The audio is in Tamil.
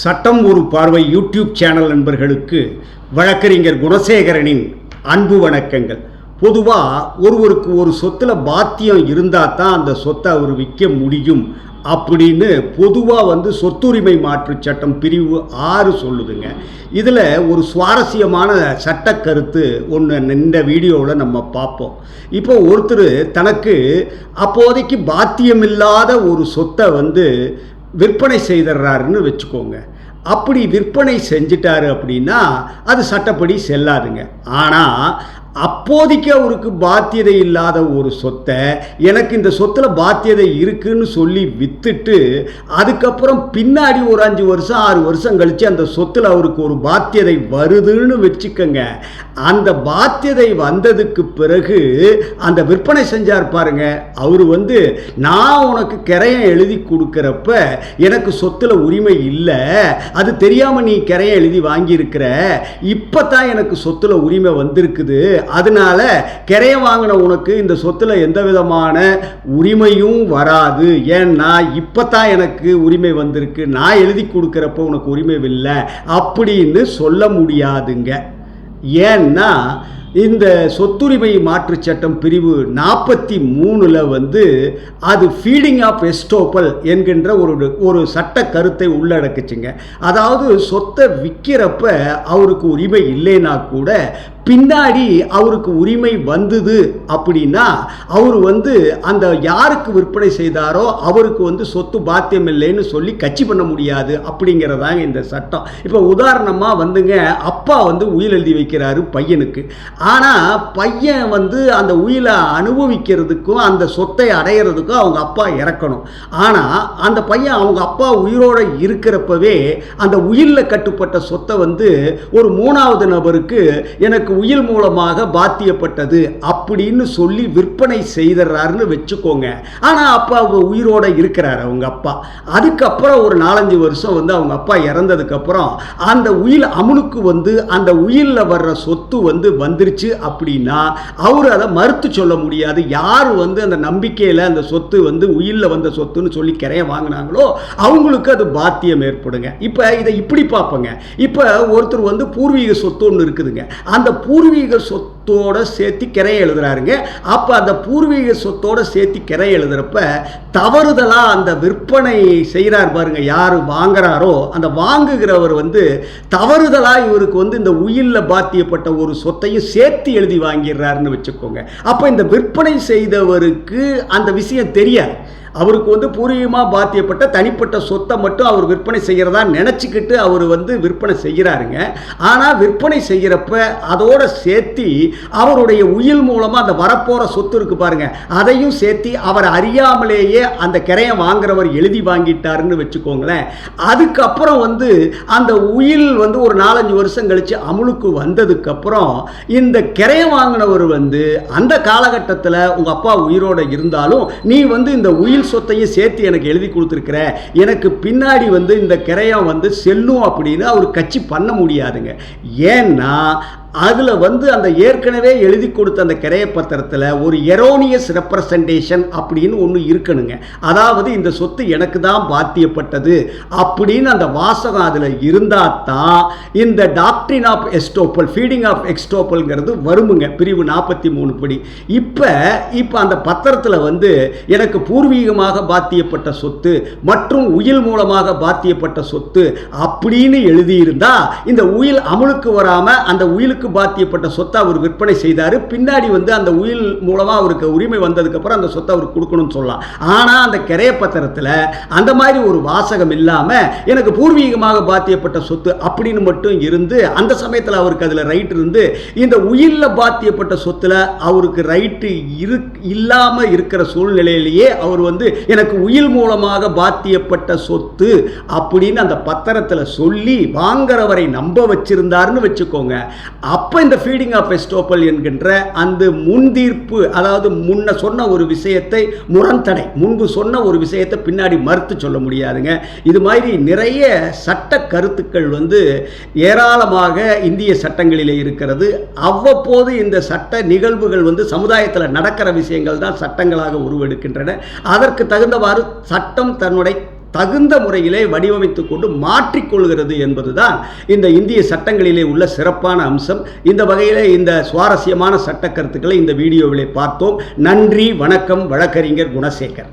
சட்டம் ஒரு பார்வை யூடியூப் சேனல் நண்பர்களுக்கு வழக்கறிஞர் குணசேகரனின் அன்பு வணக்கங்கள். பொதுவாக ஒருவருக்கு ஒரு சொத்தில் பாத்தியம் இருந்தால் தான் அந்த சொத்தை அவர் விற்க முடியும் அப்படின்னு பொதுவாக வந்து சொத்துரிமை மாற்று சட்டம் பிரிவு ஆறு சொல்லுதுங்க. இதில் ஒரு சுவாரஸ்யமான சட்ட கருத்து ஒன்று இந்த வீடியோவில் நம்ம பார்ப்போம். இப்போ ஒருத்தர் தனக்கு அப்போதைக்கு பாத்தியமில்லாத ஒரு சொத்தை வந்து விற்பனை செய்துடுறாருன்னு வச்சுக்கோங்க. அப்படி விற்பனை செஞ்சிட்டாரு அப்படின்னா அது சட்டப்படி செல்லாதுங்க. ஆனால் அப்போதைக்கு அவருக்கு பாத்தியதை இல்லாத ஒரு சொத்தை எனக்கு இந்த சொத்தில் பாத்தியதை இருக்குன்னு சொல்லி வித்துட்டு அதுக்கப்புறம் பின்னாடி ஒரு அஞ்சு வருஷம் ஆறு வருஷம் கழித்து அந்த சொத்தில் அவருக்கு ஒரு பாத்தியதை வருதுன்னு வச்சுக்கோங்க. அந்த பாத்தியதை வந்ததுக்கு பிறகு அந்த விற்பனை செஞ்சார் பாருங்க. அவர் வந்து நான் உனக்கு கிரையம் எழுதி கொடுக்குறப்ப எனக்கு சொத்தில் உரிமை இல்லை. அது தெரியாமல் நீ கிரையம் எழுதி வாங்கியிருக்கிற. இப்போ தான் எனக்கு சொத்தில் உரிமை வந்திருக்குது. அதனால கிரைய வாங்கின உனக்கு இந்த சொத்தில் எந்த விதமான உரிமையும் வராது. ஏன்னா இப்போ தான் எனக்கு உரிமை வந்திருக்கு. நான் எழுதி கொடுக்குறப்போ உனக்கு உரிமை இல்லை அப்படின்னு சொல்ல முடியாதுங்க. ஏன்னா இந்த சொத்துரிமை மாற்றுச் சட்டம் பிரிவு நாற்பத்தி மூணில் வந்து அது ஃபீடிங் ஆஃப் எஸ்டோப்பல் என்கின்ற ஒரு ஒரு சட்ட கருத்தை உள்ளடக்குச்சுங்க. அதாவது சொத்தை விற்கிறப்ப அவருக்கு உரிமை இல்லைன்னா கூட பின்னாடி அவருக்கு உரிமை வந்தது அப்படின்னா அவர் வந்து அந்த யாருக்கு விற்பனை செய்தாரோ அவருக்கு வந்து சொத்து பாத்தியம் இல்லைன்னு சொல்லி கட்சி பண்ண முடியாது அப்படிங்கிறதாங்க இந்த சட்டம். இப்போ உதாரணமாக வந்துங்க அப்பா வந்து உயிர் எழுதி வைக்கிறாரு பையனுக்கு. ஆனால் பையன் வந்து அந்த உயிலை அனுபவிக்கிறதுக்கும் அந்த சொத்தை அடையிறதுக்கும் அவங்க அப்பா இறக்கணும். ஆனால் அந்த பையன் அவங்க அப்பா உயிரோடு இருக்கிறப்பவே அந்த உயிரில் கட்டுப்பட்ட சொத்தை வந்து ஒரு மூணாவது நபருக்கு எனக்கு உயில் மூலமாக பாத்தியப்பட்டது அப்படின்னு சொல்லி விற்பனை செய்துறாருன்னு வச்சுக்கோங்க. ஆனால் அப்பா அவங்க உயிரோட இருக்கிறார் அவங்க அப்பா. அதுக்கப்புறம் ஒரு நாலஞ்சு வருஷம் வந்து அவங்க அப்பா இறந்ததுக்கப்புறம் அந்த உயில் அமுனுக்கு வந்து அந்த உயிலில் வர்ற சொத்து வந்து வந்துருச்சு அப்படின்னா அவர் அதை மறுத்து சொல்ல முடியாது. யார் வந்து அந்த நம்பிக்கையில் அந்த சொத்து வந்து உயிரில் வந்த சொத்துன்னு சொல்லி கிரைய வாங்கினாங்களோ அவங்களுக்கு அது பாத்தியம் ஏற்படுங்க. இப்போ இதை இப்படி பார்ப்போங்க. இப்போ ஒருத்தர் வந்து பூர்வீக சொத்து ஒன்று இருக்குதுங்க. அந்த பூர்வீக சொத்தோட சேர்த்து கிரை எழுதுறாருங்க. அப்போ அந்த பூர்வீக சொத்தோட சேர்த்து கிரை எழுதுறப்ப தவறுதலாக அந்த விற்பனை செய்கிறார் பாருங்க யார் வாங்குறாரோ அந்த வாங்குகிறவர் வந்து தவறுதலாக இவருக்கு வந்து இந்த உயிரில் பாத்தியப்பட்ட ஒரு சொத்தையும் சேர்த்து எழுதி வாங்கிடுறாருன்னு வச்சுக்கோங்க. அப்போ இந்த விற்பனை செய்தவருக்கு அந்த விஷயம் தெரியாது. அவருக்கு வந்து பூர்வீகமாக பாத்தியப்பட்ட தனிப்பட்ட சொத்தை மட்டும் அவர் விற்பனை செய்கிறதா நினச்சிக்கிட்டு அவர் வந்து விற்பனை செய்கிறாருங்க. ஆனால் விற்பனை செய்கிறப்ப அதோட சேர்த்து அவருடைய உயில் மூலமாக அந்த வரப்போகிற சொத்து இருக்கு பாருங்க. அதையும் சேர்த்து அவர் அறியாமலேயே அந்த கிரையை வாங்குறவர் எழுதி வாங்கிட்டாருன்னு வச்சுக்கோங்களேன். அதுக்கப்புறம் வந்து அந்த உயில் வந்து ஒரு நாலஞ்சு வருஷம் கழித்து அமுலுக்கு வந்ததுக்கப்புறம் இந்த கிரையை வாங்கினவர் வந்து அந்த காலகட்டத்தில் உங்கள் அப்பா உயிரோடு இருந்தாலும் நீ வந்து இந்த உயில் சொத்தையும் சேர்த்து எனக்கு எழுதி கொடுத்துருக்குற எனக்கு பின்னாடி வந்து இந்த கிரையம் வந்து செல்லும் அப்படின்னு அவர் கட்சி பண்ண முடியாதுங்க. ஏன்னா அதில் வந்து அந்த ஏற்கனவே எழுதி கொடுத்த அந்த கிரைய பத்திரத்தில் ஒரு எரோனியஸ் ரெப்ரசன்டேஷன் அப்படின்னு ஒன்று இருக்கணுங்க. அதாவது இந்த சொத்து எனக்கு தான் பாத்தியப்பட்டது அப்படின்னு அந்த வாசகம் அதில் இருந்தால் தான் இந்த டாக்டரின் ஆஃப் எஸ்டோப்பல் ஃபீடிங் ஆஃப் எக்ஸ்டோப்பல்ங்கிறது வருமுங்க. பிரிவு நாற்பத்தி மூணு படி. இப்போ இப்போ அந்த பத்திரத்தில் வந்து எனக்கு பூர்வீகமாக பாத்தியப்பட்ட சொத்து மற்றும் உயில் மூலமாக பாத்தியப்பட்ட சொத்து அப்படின்னு எழுதியிருந்தால் இந்த உயில் அமுலுக்கு வராமல் அந்த உயிலுக்கு உயிலுக்கு பாத்தியப்பட்ட சொத்தை அவர் விற்பனை செய்தார். பின்னாடி வந்து அந்த உயில் மூலமாக அவருக்கு உரிமை வந்ததுக்கப்புறம் அந்த சொத்தை அவர் கொடுக்கணும்னு சொல்லலாம் ஆனால் அந்த கிரைய பத்திரத்தில் அந்த மாதிரி ஒரு வாசகம் இல்லாமல் எனக்கு பூர்வீகமாக பாத்தியப்பட்ட சொத்து அப்படின்னு மட்டும் இருந்து அந்த சமயத்தில் அவருக்கு அதில் ரைட் இருந்து இந்த உயிலில் பாத்தியப்பட்ட சொத்தில் அவருக்கு ரைட்டு இரு இல்லாமல் இருக்கிற சூழ்நிலையிலேயே அவர் வந்து எனக்கு உயில் மூலமாக பாத்தியப்பட்ட சொத்து அப்படின்னு அந்த பத்திரத்தில் சொல்லி வாங்குறவரை நம்ப வச்சிருந்தாருன்னு வச்சுக்கோங்க. அப்போ இந்த ஃபீடிங் ஆஃப் எஸ்டோப்பல் என்கின்ற அந்த முன்தீர்ப்பு அதாவது முன்ன சொன்ன ஒரு விஷயத்தை முரண்தடை முன்பு சொன்ன ஒரு விஷயத்தை பின்னாடி மறுத்து சொல்ல முடியாதுங்க. இது மாதிரி நிறைய சட்ட கருத்துக்கள் வந்து ஏராளமாக இந்திய சட்டங்களில் இருக்கிறது. அவ்வப்போது இந்த சட்ட நிகழ்வுகள் வந்து சமுதாயத்தில் நடக்கிற விஷயங்கள் தான் சட்டங்களாக உருவெடுக்கின்றன. அதற்கு தகுந்தவாறு சட்டம் தன்னுடைய தகுந்த முறையிலே வடிவமைத்து கொண்டு மாற்றிக்கொள்கிறது என்பதுதான் இந்த இந்திய சட்டங்களிலே உள்ள சிறப்பான அம்சம். இந்த வகையில் இந்த சுவாரஸ்யமான சட்ட கருத்துக்களை இந்த வீடியோவிலே பார்த்தோம். நன்றி வணக்கம் வழக்கறிஞர் குணசேகர்.